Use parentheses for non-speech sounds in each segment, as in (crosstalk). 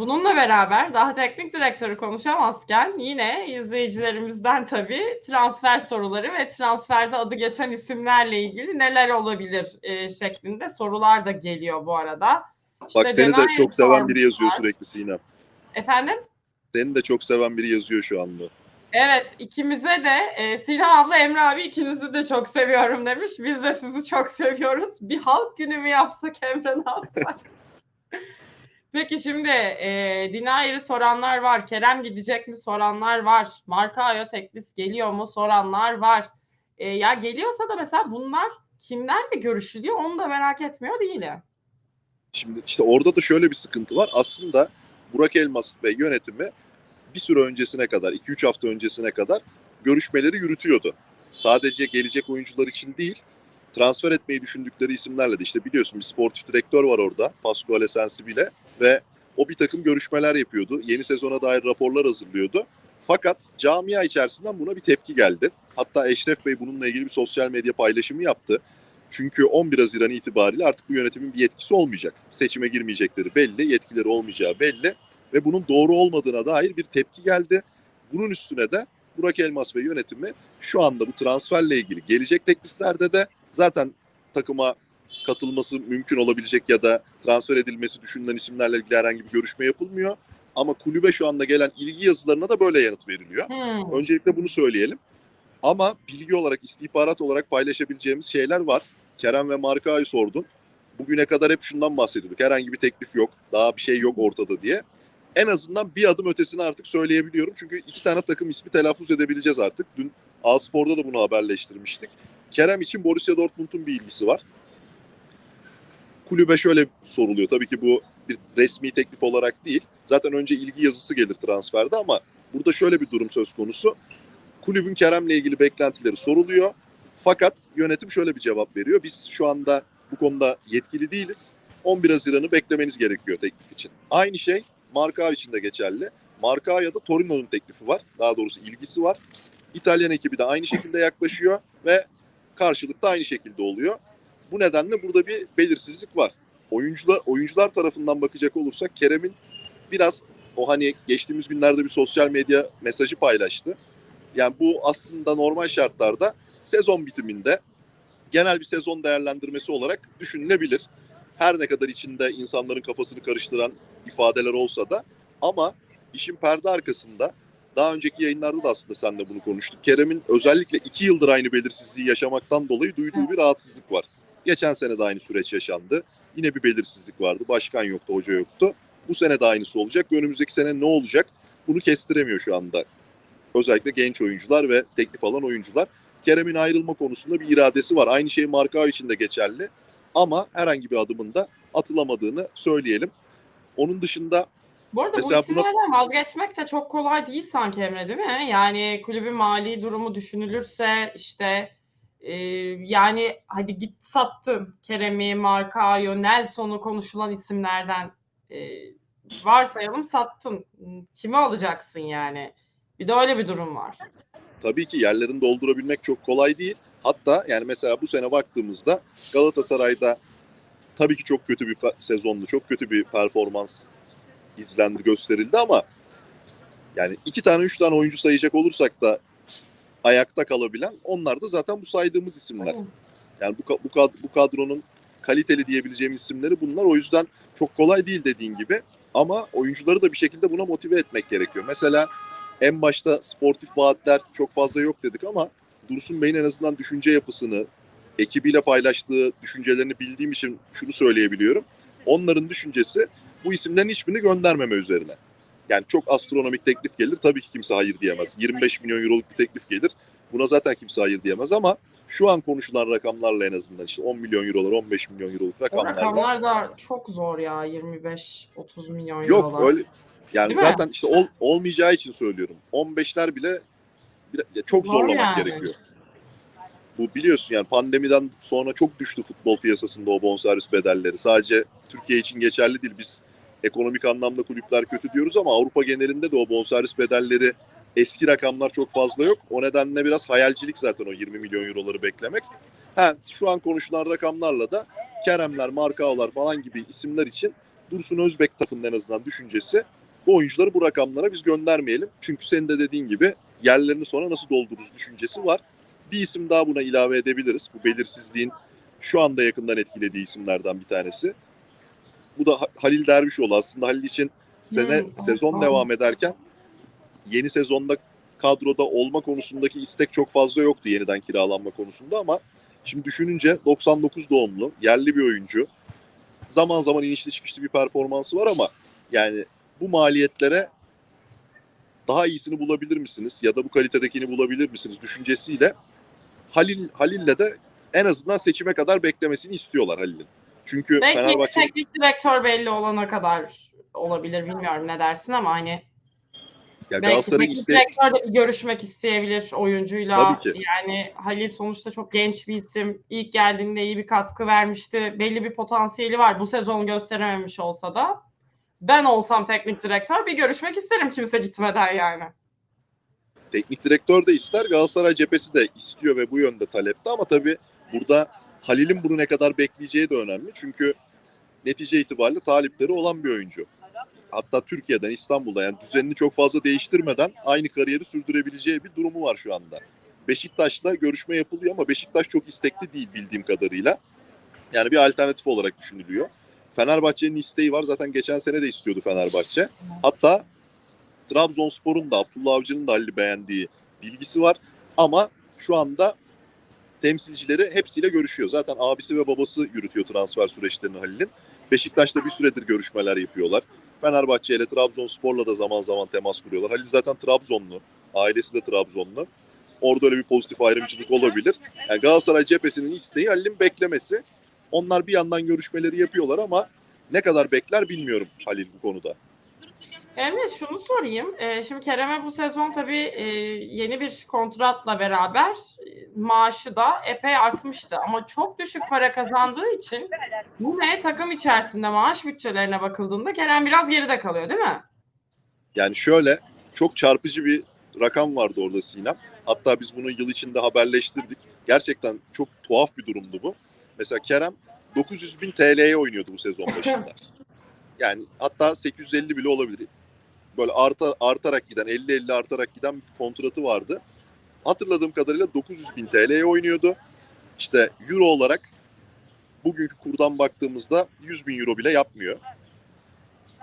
bununla beraber daha teknik direktörü konuşamazken yine izleyicilerimizden tabii transfer soruları ve transferde adı geçen isimlerle ilgili neler olabilir e, şeklinde sorular da geliyor bu arada. Bak İşte seni de çok seven biri yazıyor sürekli Sinem. Efendim? Seni de çok seven biri yazıyor şu anda. Evet ikimize de e, Sinan abla Emre abi ikinizi de çok seviyorum demiş. Biz de sizi çok seviyoruz. Bir halk günü mü yapsak Emre ne yapsak? (laughs) Peki şimdi e, Dinayer'i soranlar var. Kerem gidecek mi soranlar var. Markao'ya teklif geliyor mu soranlar var. E, ya geliyorsa da mesela bunlar kimlerle görüşülüyor onu da merak etmiyor değilim. Şimdi işte orada da şöyle bir sıkıntı var. Aslında Burak Elmas ve yönetimi bir süre öncesine kadar, 2-3 hafta öncesine kadar görüşmeleri yürütüyordu. Sadece gelecek oyuncular için değil, transfer etmeyi düşündükleri isimlerle de işte biliyorsun bir sportif direktör var orada, Pasquale Sensibile ve o bir takım görüşmeler yapıyordu. Yeni sezona dair raporlar hazırlıyordu. Fakat camia içerisinden buna bir tepki geldi. Hatta Eşref Bey bununla ilgili bir sosyal medya paylaşımı yaptı. Çünkü 11 Haziran itibariyle artık bu yönetimin bir yetkisi olmayacak. Seçime girmeyecekleri belli, yetkileri olmayacağı belli ve bunun doğru olmadığına dair bir tepki geldi. Bunun üstüne de Burak Elmas ve yönetimi şu anda bu transferle ilgili gelecek tekliflerde de zaten takıma katılması mümkün olabilecek ya da transfer edilmesi düşünülen isimlerle ilgili herhangi bir görüşme yapılmıyor. Ama kulübe şu anda gelen ilgi yazılarına da böyle yanıt veriliyor. Hmm. Öncelikle bunu söyleyelim. Ama bilgi olarak, istihbarat olarak paylaşabileceğimiz şeyler var. Kerem ve Marka'yı sordun. Bugüne kadar hep şundan bahsediyorduk. Herhangi bir teklif yok, daha bir şey yok ortada diye. En azından bir adım ötesini artık söyleyebiliyorum. Çünkü iki tane takım ismi telaffuz edebileceğiz artık. Dün A-Spor'da da bunu haberleştirmiştik. Kerem için Borussia Dortmund'un bir ilgisi var. Kulübe şöyle soruluyor. Tabii ki bu bir resmi teklif olarak değil. Zaten önce ilgi yazısı gelir transferde ama burada şöyle bir durum söz konusu. Kulübün Kerem'le ilgili beklentileri soruluyor. Fakat yönetim şöyle bir cevap veriyor. Biz şu anda bu konuda yetkili değiliz. 11 Haziran'ı beklemeniz gerekiyor teklif için. Aynı şey Marka için de geçerli. Marka ya da Torino'nun teklifi var. Daha doğrusu ilgisi var. İtalyan ekibi de aynı şekilde yaklaşıyor ve karşılık da aynı şekilde oluyor. Bu nedenle burada bir belirsizlik var. Oyuncular oyuncular tarafından bakacak olursak Kerem'in biraz o hani geçtiğimiz günlerde bir sosyal medya mesajı paylaştı. Yani bu aslında normal şartlarda sezon bitiminde genel bir sezon değerlendirmesi olarak düşünülebilir. Her ne kadar içinde insanların kafasını karıştıran ifadeler olsa da ama işin perde arkasında daha önceki yayınlarda da aslında seninle bunu konuştuk. Kerem'in özellikle iki yıldır aynı belirsizliği yaşamaktan dolayı duyduğu bir rahatsızlık var. Geçen sene de aynı süreç yaşandı. Yine bir belirsizlik vardı. Başkan yoktu, hoca yoktu. Bu sene de aynısı olacak. Önümüzdeki sene ne olacak? Bunu kestiremiyor şu anda. Özellikle genç oyuncular ve teklif alan oyuncular. Kerem'in ayrılma konusunda bir iradesi var. Aynı şey Marka için de geçerli. Ama herhangi bir adımın da atılamadığını söyleyelim. Onun dışında Bu arada Mesela bu isimlerden vazgeçmek de çok kolay değil sanki Emre değil mi? Yani kulübün mali durumu düşünülürse işte e, yani hadi git sattın Kerem'i, Markao'yu, Nelson'u konuşulan isimlerden e, varsayalım sattın. Kimi alacaksın yani? Bir de öyle bir durum var. tabii ki yerlerini doldurabilmek çok kolay değil. Hatta yani mesela bu sene baktığımızda Galatasaray'da tabii ki çok kötü bir sezondu. Çok kötü bir performans izlendi, gösterildi ama yani iki tane, üç tane oyuncu sayacak olursak da ayakta kalabilen onlar da zaten bu saydığımız isimler. Yani bu, bu, kad- bu kadronun kaliteli diyebileceğimiz isimleri bunlar. O yüzden çok kolay değil dediğin gibi. Ama oyuncuları da bir şekilde buna motive etmek gerekiyor. Mesela en başta sportif vaatler çok fazla yok dedik ama Dursun Bey'in en azından düşünce yapısını, ekibiyle paylaştığı düşüncelerini bildiğim için şunu söyleyebiliyorum. Onların düşüncesi bu isimlerin hiçbirini göndermeme üzerine. Yani çok astronomik teklif gelir. Tabii ki kimse hayır diyemez. 25 milyon euroluk bir teklif gelir. Buna zaten kimse hayır diyemez ama şu an konuşulan rakamlarla en azından işte 10 milyon eurolar, 15 milyon euroluk O rakamlarla. rakamlar da çok zor ya 25-30 milyon Yok eurolar. öyle. Yani Değil mi? zaten işte ol- olmayacağı için söylüyorum. 15'ler bile çok Zor zorlamak yani. gerekiyor. Bu biliyorsun yani pandemiden sonra çok düştü futbol piyasasında o bonservis bedelleri. Sadece Türkiye için geçerli değil. Biz ekonomik anlamda kulüpler kötü diyoruz ama Avrupa genelinde de o bonservis bedelleri eski rakamlar çok fazla yok. O nedenle biraz hayalcilik zaten o 20 milyon euroları beklemek. Ha, şu an konuşulan rakamlarla da Keremler, Markao'lar falan gibi isimler için Dursun Özbek tarafının en azından düşüncesi bu oyuncuları bu rakamlara biz göndermeyelim. Çünkü senin de dediğin gibi yerlerini sonra nasıl doldururuz düşüncesi var. Bir isim daha buna ilave edebiliriz. Bu belirsizliğin şu anda yakından etkilediği isimlerden bir tanesi. Bu da Ha- Halil Dervişoğlu aslında Halil için sene Hmm, sezon tamam. devam ederken yeni sezonda kadroda olma konusundaki istek çok fazla yoktu yeniden kiralanma konusunda ama şimdi düşününce 99 doğumlu yerli bir oyuncu. Zaman zaman inişli çıkışlı bir performansı var ama yani bu maliyetlere daha iyisini bulabilir misiniz ya da bu kalitedekini bulabilir misiniz düşüncesiyle Halil Halil'le de en azından seçime kadar beklemesini istiyorlar Halil'in. Çünkü Belki Fenerbahçe teknik direktör belli olana kadar olabilir bilmiyorum ne dersin ama hani ya belki teknik isteği direktör de bir görüşmek isteyebilir oyuncuyla. Yani Halil sonuçta çok genç bir isim. İlk geldiğinde iyi bir katkı vermişti. Belli bir potansiyeli var. Bu sezon gösterememiş olsa da. Ben olsam teknik direktör bir görüşmek isterim kimse gitmeden yani. teknik direktör de ister Galatasaray cephesi de istiyor ve bu yönde talepte ama tabii burada Halil'in bunu ne kadar bekleyeceği de önemli. Çünkü netice itibariyle talipleri olan bir oyuncu. Hatta Türkiye'den İstanbul'da yani düzenini çok fazla değiştirmeden aynı kariyeri sürdürebileceği bir durumu var şu anda. Beşiktaş'la görüşme yapılıyor ama Beşiktaş çok istekli değil bildiğim kadarıyla. Yani bir alternatif olarak düşünülüyor. Fenerbahçe'nin isteği var. Zaten geçen sene de istiyordu Fenerbahçe. Hatta Trabzonspor'un da Abdullah Avcı'nın da Halil'i beğendiği bilgisi var. Ama şu anda temsilcileri hepsiyle görüşüyor. Zaten abisi ve babası yürütüyor transfer süreçlerini Halil'in. Beşiktaş'ta bir süredir görüşmeler yapıyorlar. Fenerbahçe ile Trabzonspor'la da zaman zaman temas kuruyorlar. Halil zaten Trabzonlu. Ailesi de Trabzonlu. Orada öyle bir pozitif ayrımcılık olabilir. Yani Galatasaray cephesinin isteği Halil'in beklemesi. Onlar bir yandan görüşmeleri yapıyorlar ama ne kadar bekler bilmiyorum Halil bu konuda. Emre şunu sorayım. Ee, şimdi Kerem'e bu sezon tabii e, yeni bir kontratla beraber e, maaşı da epey artmıştı. Ama çok düşük para kazandığı için yine takım içerisinde maaş bütçelerine bakıldığında Kerem biraz geride kalıyor değil mi? Yani şöyle çok çarpıcı bir rakam vardı orada Sinem. Hatta biz bunu yıl içinde haberleştirdik. Gerçekten çok tuhaf bir durumdu bu. Mesela Kerem 900 bin TL'ye oynuyordu bu sezon başında. (laughs) Yani hatta 850 bile olabilir. Böyle arta, artarak giden 50-50 artarak giden bir kontratı vardı. Hatırladığım kadarıyla 900 bin TL'ye oynuyordu. İşte euro olarak bugünkü kurdan baktığımızda 100 bin euro bile yapmıyor.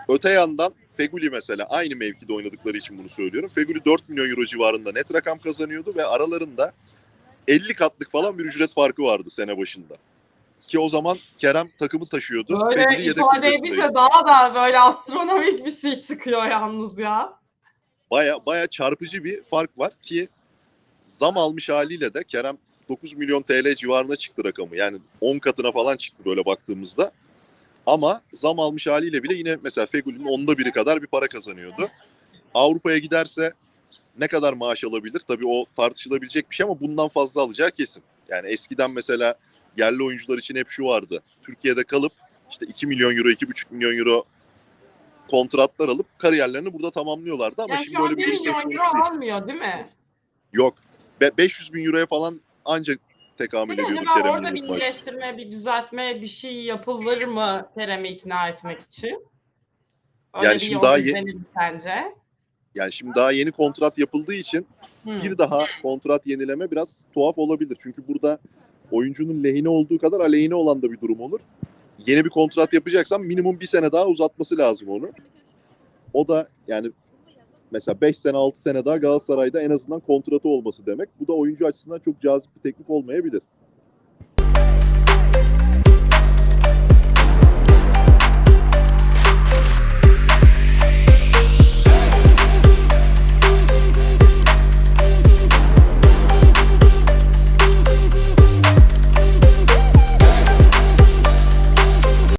Öte yandan Feguli mesela aynı mevkide oynadıkları için bunu söylüyorum. Feguli 4 milyon euro civarında net rakam kazanıyordu ve aralarında 50 katlık falan bir ücret farkı vardı sene başında. Ki o zaman Kerem takımı taşıyordu. Böyle ifade edince daha da böyle astronomik bir şey çıkıyor yalnız ya. Baya baya çarpıcı bir fark var ki zam almış haliyle de Kerem 9 milyon TL civarına çıktı rakamı. Yani 10 katına falan çıktı böyle baktığımızda. Ama zam almış haliyle bile yine mesela Fegüli'nin onda biri kadar bir para kazanıyordu. Avrupa'ya giderse ne kadar maaş alabilir? Tabii o tartışılabilecek bir şey ama bundan fazla alacağı kesin. Yani eskiden mesela yerli oyuncular için hep şu vardı. Türkiye'de kalıp işte 2 milyon euro, 2,5 milyon euro kontratlar alıp kariyerlerini burada tamamlıyorlardı ama Yani şimdi böyle bir 1 durum söz milyon euro değil. almıyor değil mi? Yok. Be- 500 bin euroya falan ancak tekamül ediyordu acaba Kerem'in orada bir iyileştirme, bir düzeltme, bir şey yapılır mı Kerem'i ikna etmek için? Öyle Yani şimdi daha ye- izlenir mi sence? Yani şimdi daha yeni kontrat yapıldığı için Hmm. bir daha kontrat yenileme biraz tuhaf olabilir. Çünkü burada oyuncunun lehine olduğu kadar aleyhine olan da bir durum olur. Yeni bir kontrat yapacaksan minimum bir sene daha uzatması lazım onu. O da yani mesela 5 sene 6 sene daha Galatasaray'da en azından kontratı olması demek. Bu da oyuncu açısından çok cazip bir teklif olmayabilir.